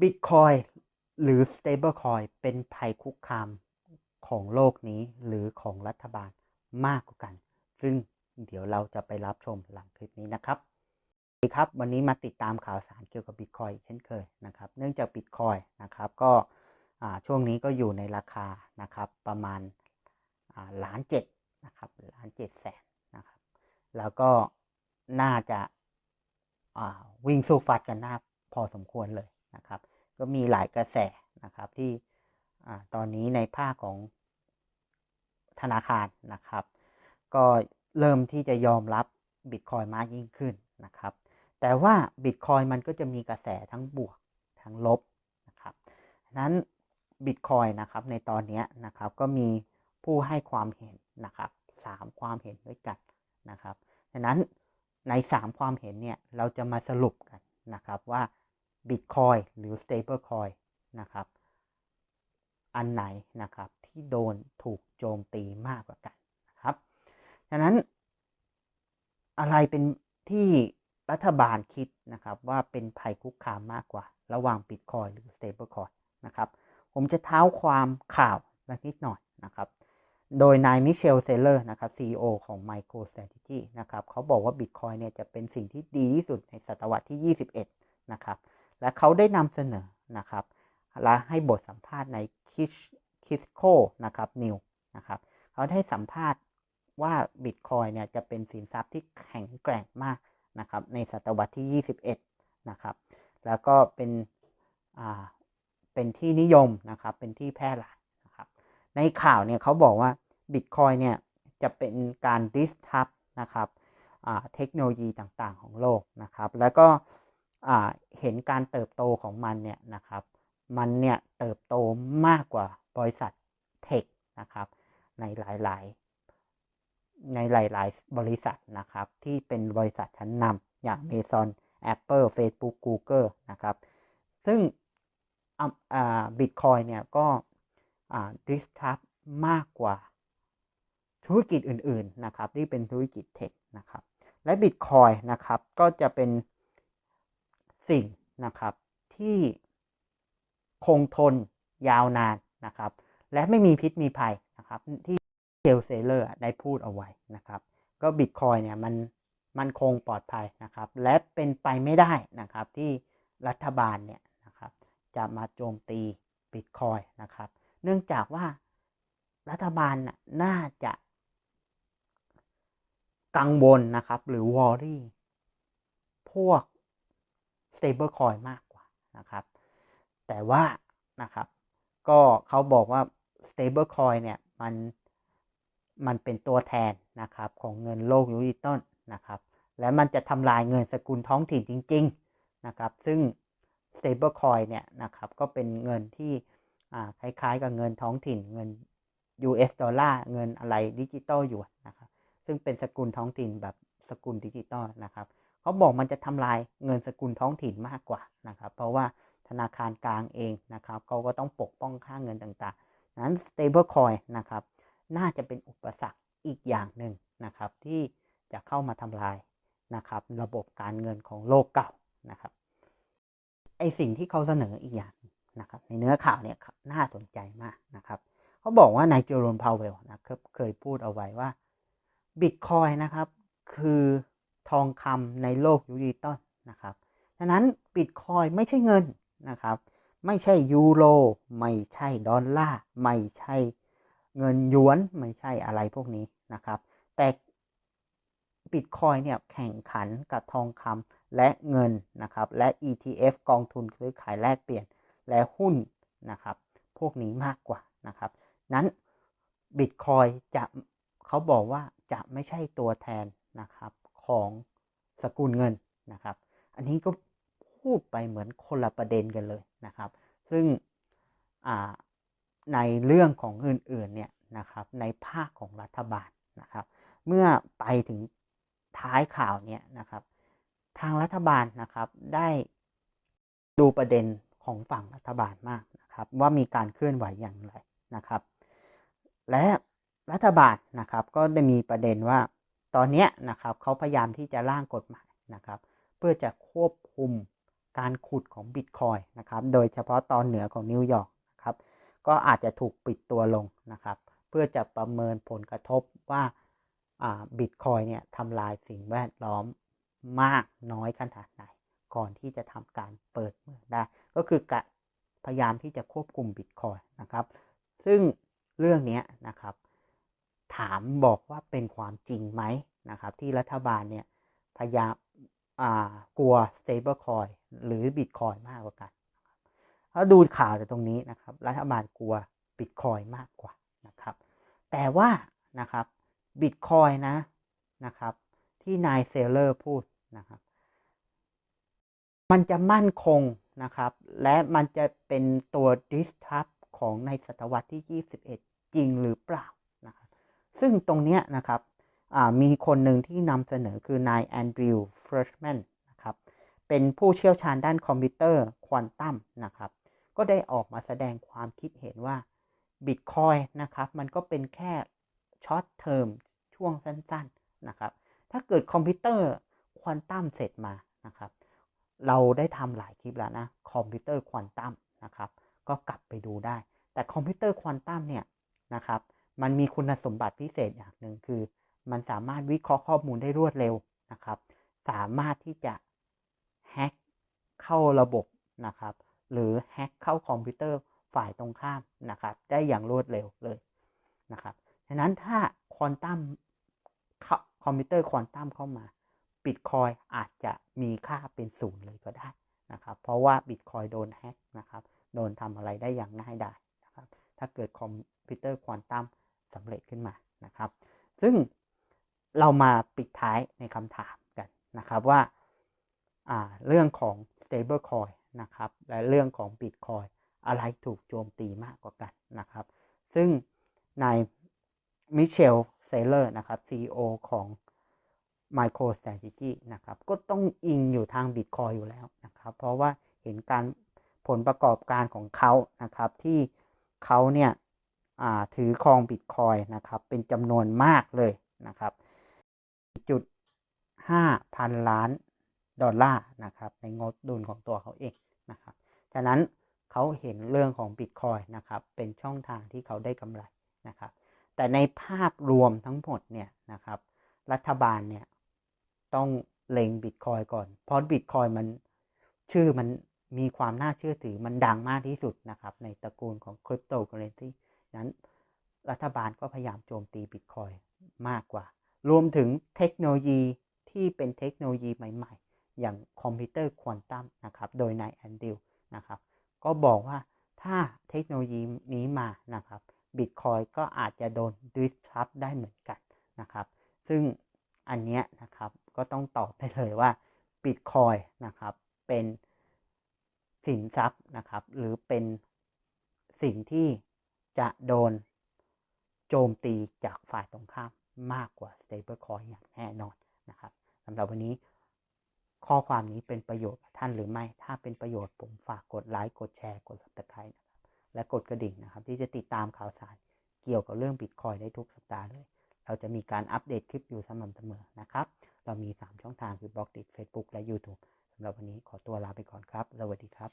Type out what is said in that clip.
Bitcoin หรือ Stablecoin เป็นภัยคุกคามของโลกนี้หรือของรัฐบาลมากกว่ากัน ซึ่งเดี๋ยวเราจะไปรับชมหลังคลิปนี้นะครับสวัสดีครับ วันนี้มาติดตามข่าวสารเกี่ยวกับ Bitcoin เช่นเคยนะครับ เนื่องจาก Bitcoin นะครับก็ช่วงนี้ก็อยู่ในราคานะครับประมาณล้านเจ็ดนะครับล้านเจ็ดแสนนะครับ แล้วก็น่าจะวิ่งสู้ฟัดกันหน้าพอสมควรเลย นะครับ ก็มีหลายกระแสนะครับที่ตอนนี้ในภาคของธนาคารนะครับ ก็เริ่มที่จะยอมรับบิตคอยมากยิ่งขึ้นนะครับ แต่ว่าบิตคอยมันก็จะมีกระแสทั้งบวกทั้งลบนะครับนั้นบิตคอยนะครับในตอนนี้นะครับก็มีผู้ให้ความเห็นนะครับสามความเห็นด้วยกันนะครับดังนั้นใน 3 ความเห็นเนี่ยเราจะมาสรุปกันนะครับว่า Bitcoin หรือ Stablecoin นะครับ อันไหนนะครับที่โดนถูกโจมตีมากกว่ากันนะครับฉะนั้นอะไรเป็นที่รัฐบาลคิดนะครับว่าเป็นภัยคุกคามมากกว่า ระหว่าง Bitcoin หรือ Stablecoin นะครับผมจะเท้าความข่าวนิดหน่อยนะครับโดยนายมิเชลเซเลอร์นะครับ CEO ของ MicroStrategy นะครับเขาบอกว่า Bitcoin เนี่ยจะเป็นสิ่งที่ดีที่สุดในศตวรรษที่ 21 นะครับ และเขาได้นำเสนอนะครับและให้บทสัมภาษณ์ในคิสโคนะครับนิวนะครับเขาได้สัมภาษณ์ว่า Bitcoin เนี่ยจะเป็นสินทรัพย์ที่แข็งแกร่งมากนะครับในศตวรรษที่ 21นะครับแล้วก็เป็นอ่าเป็นที่นิยมนะครับเป็นที่แพร่หลายนะครับในข่าวเนี่ยเขาบอกว่า Bitcoin เนี่ยจะเป็นการดิสทับนะครับเทคโนโลยีต่างๆของโลกนะครับแล้วก็ เห็นการเติบโตของมันเนี่ยนะครับ มันเนี่ยเติบโตมากกว่าบริษัทเทคนะครับในหลายๆ ในหลาย ๆ บริษัทนะครับ ที่เป็นบริษัทชั้นนำอย่าง Amazon Apple Facebook Google นะครับ ซึ่งบิตคอยเนี่ยก็ดิสทับมากกว่าธุรกิจอื่น ๆ นะครับ ที่เป็นธุรกิจเทคนะครับ และ Bitcoin นะครับ ก็จะเป็น สิ่งนะครับที่คงทนยาวนานนะครับ และไม่มีพิษมีภัยนะครับ ที่เซลเซเลอร์ได้พูดเอาไว้นะครับ ก็บิตคอยเนี่ยมันมันคงปลอดภัยนะครับ และเป็นไปไม่ได้นะครับ ที่รัฐบาลเนี่ยนะครับ จะมาโจมตีบิตคอยนะครับ เนื่องจากว่ารัฐบาลน่าจะกังวลนะครับ หรือวอรี่พวก stable coin มากกว่านะครับ แต่ว่านะครับก็เขาบอกว่า stable coin เนี่ยมันมันเป็นตัวแทนนะครับของเงินโลกยูดิตอลนะครับ และมันจะทำลายเงินสกุลท้องถิ่นจริง ๆนะครับ ซึ่ง stable coin เนี่ยนะครับก็เป็นเงินที่คล้ายๆกับเงินท้องถิ่นเงิน US ดอลลาร์เงินอะไรดิจิตอลอยู่นะครับ ซึ่งเป็นสกุลท้องถิ่นแบบสกุลดิจิตอลนะครับ เขาบอกมันจะทำลายเงินสกุลท้องถิ่นมากกว่านะครับ เพราะว่าธนาคารกลางเองนะครับเขาก็ต้องปกป้องค่าเงินต่างๆ นั้น stable coin นะครับ น่าจะเป็นอุปสรรคอีกอย่างหนึ่งนะครับ ที่จะเข้ามาทำลายนะครับ ระบบการเงินของโลกเก่านะครับไอสิ่งที่เขาเสนออีกอย่างนะครับ ในเนื้อข่าวเนี่ยน่าสนใจมากนะครับเขาบอกว่านายเจอร์โรนพาวเวลนะครับเคยพูดเอาไว้ว่าบิตคอยนะครับ คือ ทองคำในโลกยูดิตอลนะครับฉะนั้นบิตคอยไม่ใช่เงินนะครับไม่ใช่ยูโรไม่ใช่ดอลลาร์ไม่ใช่เงินหยวนไม่ใช่อะไรพวกนี้นะครับแต่บิตคอยเนี่ยแข่งขันกับทองคำและเงินนะครับและ ETF กองทุนซื้อขายแลกเปลี่ยนและหุ้นนะครับพวกนี้มากกว่านะครับนั้นบิตคอยจะเขาบอกว่าจะไม่ใช่ตัวแทนนะครับ ของสกุลเงินนะครับ อันนี้ก็พูดไปเหมือนคนละประเด็นกันเลยนะครับ ซึ่งในเรื่องของอื่นๆเนี่ยนะครับในภาคของรัฐบาลนะครับ เมื่อไปถึงท้ายข่าวเนี่ยนะครับ ทางรัฐบาลนะครับได้ดูประเด็นของฝั่งรัฐบาลมากนะครับ ว่ามีการเคลื่อนไหวอย่างไรนะครับ และรัฐบาลนะครับก็ได้มีประเด็นว่า ตอนนี้นะครับเขาพยายามที่จะร่างกฎหมายนะครับ เพื่อจะควบคุมการขุดของบิตคอยนะครับ โดยเฉพาะตอนเหนือของนิวยอร์กนะครับ ก็อาจจะถูกปิดตัวลงนะครับ เพื่อจะประเมินผลกระทบว่าบิตคอยเนี่ยทำลายสิ่งแวดล้อมมากน้อยขนาดไหน ก่อนที่จะทำการเปิดเมืองได้ ก็คือกะพยายามที่จะควบคุมบิตคอยนะครับ ซึ่งเรื่องนี้นะครับ ถามบอกว่าเป็นความจริงไหมนะครับ ที่รัฐบาลเนี่ยพยายามกลัว stablecoin หรือ bitcoin มากกว่ากันถ้าดูข่าวจากตรงนี้นะครับ รัฐบาลกลัว bitcoin มากกว่านะครับ แต่ว่านะครับ bitcoin นะนะครับ ที่นายเซลเลอร์พูดนะครับ มันจะมั่นคงนะครับ และมันจะเป็นตัว disrupt ของในศตวรรษที่ 21 จริงหรือเปล่า ซึ่งตรงนี้นะครับมีคนหนึ่งที่นำเสนอคือนายแอนดริวเฟรชแมนนะครับเป็นผู้เชี่ยวชาญด้านคอมพิวเตอร์ควอนตัมนะครับก็ได้ออกมาแสดงความคิดเห็นว่าบิตคอยนะครับมันก็เป็นแค่ช็อตเทอมช่วงสั้นๆนะครับถ้าเกิดคอมพิวเตอร์ควอนตัมเสร็จมานะครับเราได้ทำหลายคลิปแล้วนะคอมพิวเตอร์ควอนตัมนะครับก็กลับไปดูได้ แต่คอมพิวเตอร์ควอนตัมเนี่ยนะครับ มันมีคุณสมบัติพิเศษอย่างหนึ่งคือ มันสามารถวิเคราะห์ข้อมูลได้รวดเร็วนะครับ สามารถที่จะแฮ็กเข้าระบบนะครับ หรือแฮ็กเข้าคอมพิวเตอร์ฝ่ายตรงข้ามนะครับ ได้อย่างรวดเร็วเลยนะครับฉะนั้นถ้าควอนตัมคอมพิวเตอร์ควอนตัมเข้ามาบิตคอยอาจจะมีค่าเป็นศูนย์เลยก็ได้นะครับ เพราะว่าบิตคอยโดนแฮ็กนะครับ โดนทำอะไรได้อย่างง่ายดายนะครับ ถ้าเกิดคอมพิวเตอร์ควอนตัม สำเร็จขึ้นมานะครับ ซึ่งเรามาปิดท้ายในคำถามกันนะครับว่าเรื่องของ stable coin นะครับ และเรื่องของ bitcoin อะไรถูกโจมตีมากกว่ากันนะครับ ซึ่งนายมิเชลเซเลอร์นะครับ CEO ของ MicroStrategy นะครับ ก็ต้องอิงอยู่ทาง Bitcoin อยู่แล้วนะครับ เพราะว่าเห็นการผลประกอบการของเขานะครับ ที่เขาเนี่ย ถือครอง Bitcoin นะครับ เป็นจำนวนมากเลยนะครับจุดห้าพันล้านดอลลาร์นะครับ ในงบดุลของตัวเขาเองนะครับฉะนั้นเขาเห็นเรื่องของบิตคอยนะครับ เป็นช่องทางที่เขาได้กำไรนะครับ แต่ในภาพรวมทั้งหมดเนี่ยนะครับ รัฐบาลเนี่ยต้องเล็งบิตคอยก่อน เพราะบิตคอยมันชื่อมันมีความน่าเชื่อถือมันดังมากที่สุดนะครับ ในตระกูลของคริปโตเคอเรนซี นั้นรัฐบาลก็พยายามโจมตีบิตคอยมากกว่า รวมถึงเทคโนโลยีที่เป็นเทคโนโลยีใหม่ๆ อย่างคอมพิวเตอร์ควอนตัมนะครับ โดยนายแอนดิลนะครับ ก็บอกว่าถ้าเทคโนโลยีนี้มานะครับบิตคอยก็อาจจะโดนดิสทับได้เหมือนกันนะครับ ซึ่งอันนี้นะครับก็ต้องตอบได้เลยว่าบิตคอยนะครับเป็นสินทรัพย์นะครับ หรือเป็นสิ่งที่ จะโดนโจมตีจากฝ่ายตรงข้ามมากกว่า stablecoin อย่างแน่นอนนะครับสำหรับวันนี้ข้อความนี้เป็นประโยชน์ท่านหรือไม่ ถ้าเป็นประโยชน์ผมฝากกดไลค์ กดแชร์ กด subscribe นะครับ และกดกระดิ่งนะครับ ที่จะติดตามข่าวสารเกี่ยวกับเรื่องบิตคอยได้ทุกสัปดาห์เลย เราจะมีการอัปเดตคลิปอยู่สม่ำเสมอนะครับ เรามี 3 ช่องทางคือบล็อกดิ Facebook และ YouTube สำหรับวันนี้ขอตัวลาไปก่อนครับ สวัสดีครับ